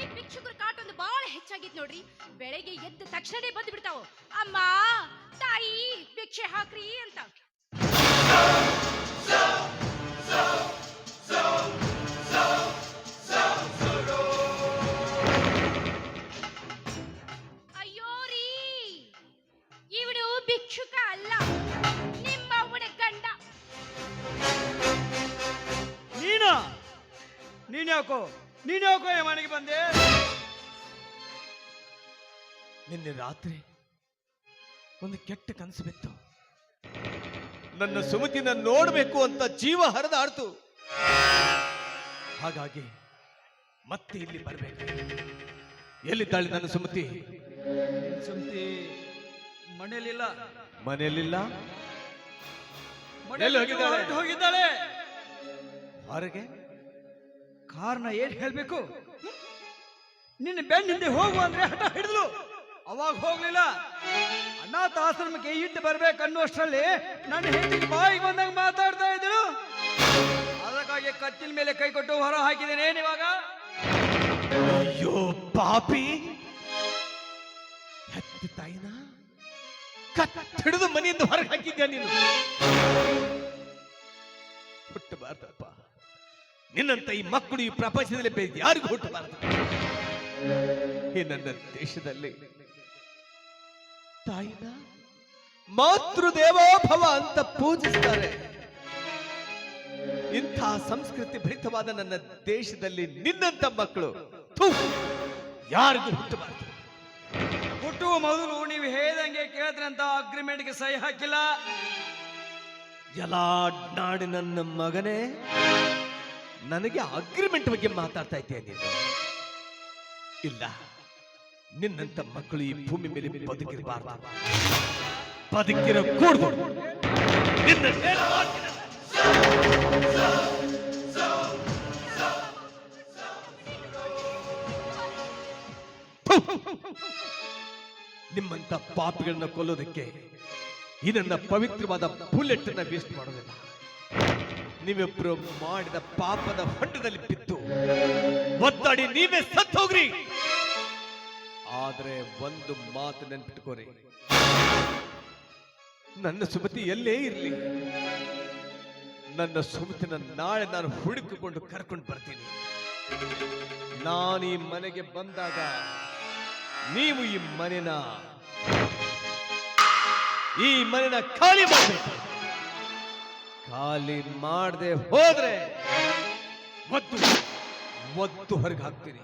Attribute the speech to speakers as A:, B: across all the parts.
A: ಈ ಭಿಕ್ಷುಕರ ಕಾಟ ಒಂದು ಬಹಳ ಹೆಚ್ಚಾಗಿತ್ ನೋಡ್ರಿ. ಬೆಳಗ್ಗೆ ಎದ್ದ ತಕ್ಷಣ ಬಂದು ಬಿಡ್ತಾವ. ಅಮ್ಮ, ತಾಯಿ, ಭಿಕ್ಷೆ ಹಾಕ್ರಿ ಅಂತ. ಅಯ್ಯೋ ರೀ ಇವನು ಭಿಕ್ಷುಕ ಅಲ್ಲ. ನಿಮ್ಮ ಅವನ ಗಂಡ.
B: ನೀನಾ? ನೀನ್ ಯಾಕೋ? ನೀನ್ ಈ ಮನೆಗೆ ಬಂದೆ.
C: ನಿನ್ನೆ ರಾತ್ರಿ ಒಂದು ಕೆಟ್ಟ ಕನಸು ಬಿತ್ತು. ನನ್ನ ಸುಮತಿನ ನೋಡಬೇಕು ಅಂತ ಜೀವ ಹರಿದಾಡ್ತು. ಹಾಗಾಗಿ ಮತ್ತೆ ಇಲ್ಲಿ ಬರಬೇಕು. ಎಲ್ಲಿದ್ದಾಳೆ ನನ್ನ ಸುಮತಿ?
B: ಸುಮತಿ
C: ಮನೆಯಲ್ಲಿಲ್ಲ.
B: ಮನೆಯಲ್ಲಿಲ್ಲ?
C: ಮನೆಯಲ್ಲಿ ಹೋಗಿದ್ದಾಳೆ. ಹೊರಗೆ?
B: ಕಾರಣ ಏನ್ ಹೇಳ್ಬೇಕು? ನಿನ್ನ ಹಿಂದೆ ಹೋಗು ಅಂದ್ರೆ ಹಠ ಹಿಡಿದ್ಲು. ಅವಾಗ ಹೋಗ್ಲಿಲ್ಲ. ಅನಾಥ ಆಶ್ರಮಕ್ಕೆ ಇಟ್ಟು ಬರ್ಬೇಕು ಅನ್ನುವಷ್ಟರಲ್ಲಿ ನನ್ನ ಹೆಂಡತಿ ಬಾಯಿಗೆ ಬಂದಂಗ ಮಾತಾಡ್ತಾ ಇದ್ರು ಅದಕ್ಕಾಗಿ ಕತ್ತಿನ ಮೇಲೆ ಕೈ ಕೊಟ್ಟು ಹೊರ ಹಾಕಿದ್ದೇನೆ ಇವಾಗ.
C: ಅಯ್ಯೋ ಪಾಪಿ. ಹೆತ್ತ ತಾಯಿನ? ಕತ್ತಿಡಿದು ಮನೆಯಿಂದ ಹೊರಗೆ ಹಾಕಿದ್ಯಾ ನೀನು? ಹುಟ್ಟಬಾರ್ದಪ್ಪ. ನಿನ್ನಂತ ಈ ಮಕ್ಕಳು ಈ ಪ್ರಪಂಚದಲ್ಲಿ ಬೇರೆ ಯಾರಿಗೂ ಹುಟ್ಟಬಾರದು. ಈ ನನ್ನ ದೇಶದಲ್ಲಿ ತಾಯಿನ ಮಾತೃದೇವೋಭವ ಅಂತ ಪೂಜಿಸ್ತಾರೆ. ಇಂಥ ಸಂಸ್ಕೃತಿ ಭರಿತವಾದ ನನ್ನ ದೇಶದಲ್ಲಿ ನಿನ್ನಂತ ಮಕ್ಕಳು ಯಾರಿಗೂ ಹುಟ್ಟಬಾರದು.
B: ಹುಟ್ಟುವ ಮೊದಲು ನೀವು ಹೇಳ್ದಂಗೆ ಕೇಳಿದ್ರಂತ ಅಗ್ರಿಮೆಂಟ್ಗೆ ಸಹಿ ಹಾಕಿಲ್ಲ.
C: ಜಲಾಡ್ನಾಡಿ ನನ್ನ ಮಗನೇ ನನಗೆ ಅಗ್ರಿಮೆಂಟ್ ಬಗ್ಗೆ ಮಾತಾಡ್ತಾ ಇದ್ದೀಯ ನೀನು? ಇಲ್ಲ. ನಿನ್ನಂತ ಮಕ್ಕಳು ಈ ಭೂಮಿ ಮೇಲೆ ಬದುಕಿರಬಾರ್ದು. ಬದುಕಿರೋ ಕೂಡ್ದು. ನಿಮ್ಮಂತ ಪಾಪಿಗಳನ್ನ ಕೊಲ್ಲೋದಕ್ಕೆ ಈ ನನ್ನ ಪವಿತ್ರವಾದ ಬುಲೆಟ್ ಅನ್ನ ವೇಸ್ಟ್ ಮಾಡೋದಿಲ್ಲ. ನೀವಿಬ್ರು ಮಾಡಿದ ಪಾಪದ ಹೊಂಡದಲ್ಲಿ ಬಿದ್ದು ಒತ್ತಡಿ ನೀವೇ ಸತ್ತು ಹೋಗ್ರಿ. ಆದ್ರೆ ಒಂದು ಮಾತು ನೆನ್ಪಿಟ್ಕೋರಿ. ನನ್ನ ಸುಮತಿ ಎಲ್ಲೇ ಇರಲಿ? ನನ್ನ ಸುಮತಿನ ನಾಳೆ ನಾನು ಹುಡುಕಿಕೊಂಡು ಕರ್ಕೊಂಡು ಬರ್ತೀನಿ. ನಾನು ಈ ಮನೆಗೆ ಬಂದಾಗ ನೀವು ಈ ಮನೆನ ಈ ಮನೆನ ಖಾಲಿ ಮಾಡಬೇಕು. ಖಾಲಿ ಮಾಡದೆ ಹೋದ್ರೆ ಒತ್ತು ಒತ್ತು ಹೊರಗೆ ಹಾಕ್ತೀನಿ.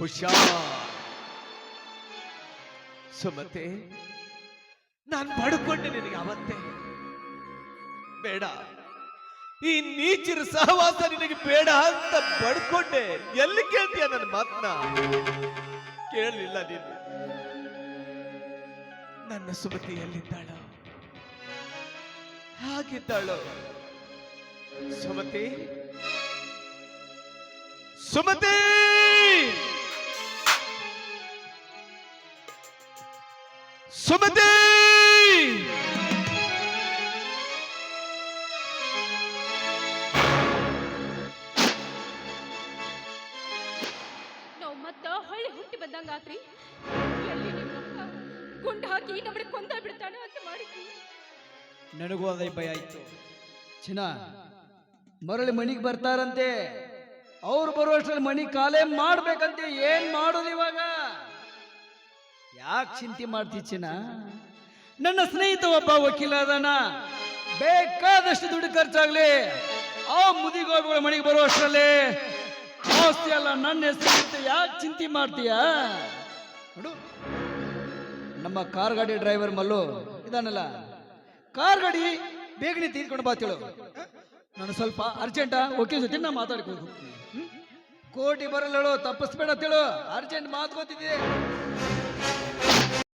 C: ಹುಷಾರ್. ಸುಮತೆ ನಾನು ಪಡ್ಕೊಂಡೆ ನಿನಗೆ ಅವತ್ತೆ. ಬೇಡ. ಈ ನೀಚಿರ ಸಹವಾಸ ನಿನಗೆ ಬೇಡ ಅಂತ ಪಡ್ಕೊಂಡೆ. ಎಲ್ಲಿ ಕೇಳ್ತೀಯ ನನ್ನ ಮಾತನ್ನ ಕೇಳಲಿಲ್ಲ ನೀನು. ನನ್ನ ಸುಮತಿ ಎಲ್ಲಿದ್ದಾಳೋ ಹಾಗಿದ್ದಾಳೋ? ಸುಮತಿ? ಸುಮತಿ! ಸುಮತಿ!
A: ನಾವು ಮತ್ತ ಹೊಳ್ಳಿ ಹುಟ್ಟಿ ಬಂದಂಗಾತ್ರಿ. ಎಲ್ಲಿ ನಿಮ್ಮ ಗುಂಡು ಹಾಕಿ ನಮ್ಮನ್ನ ಕೊಂದ ಬಿಡ್ತಾನ ಅಂತ ಮಾಡಿದ್ವಿ.
B: ನನಗೂ ಅದೇ ಭಯ ಆಯ್ತು. ಚಿನ್ನ ಮರಳಿ ಮನಿಗೆ ಬರ್ತಾರಂತೆ. ಅವ್ರು ಬರುವಷ್ಟರಲ್ಲಿ ಮನಿ ಕಾಲೇ ಮಾಡ್ಬೇಕಂತೆ, ಏನ್ ಮಾಡೋದು ಇವಾಗ? ಯಾಕೆ ಚಿಂತೆ ಮಾಡ್ತಿ ಚಿನ್ನ ನನ್ನ ಸ್ನೇಹಿತ ಒಬ್ಬ ವಕೀಲ ಅದನ್ನ ಬೇಕಾದಷ್ಟು ದುಡ್ಡು ಖರ್ಚಾಗ್ಲಿ, ಆ ಮುದಿಗೋಗಳ ಮನೆಗೆ ಬರುವಷ್ಟರಲ್ಲಿ ಆಸ್ತಿ ಅಲ್ಲ, ನನ್ನ ಹೆಸರು ಯಾಕೆ ಚಿಂತೆ ಮಾಡ್ತೀಯ? ನೋಡು, ನಮ್ಮ ಕಾರ್ ಗಾಡಿ ಡ್ರೈವರ್ ಮಲ್ಲು ಇದಾನಲ್ಲ. ಕಾರ್ ಗಾಡಿ ಬೇಗನೆ ತೀರ್ಕೊಂಡು ಬಾತಿಳು ನಾನು ಸ್ವಲ್ಪ ಅರ್ಜೆಂಟಾ ಓಕೆ ಜೊತೆ ನಾ ಹ್ಮ್? ಕೋಟಿ ಬರಲ್ಲಳು ತಪ್ಪಿಸ್ಬೇಡ ತಿಳು. ಅರ್ಜೆಂಟ್ ಮಾತ್ಕೋತಿದ್ದೆ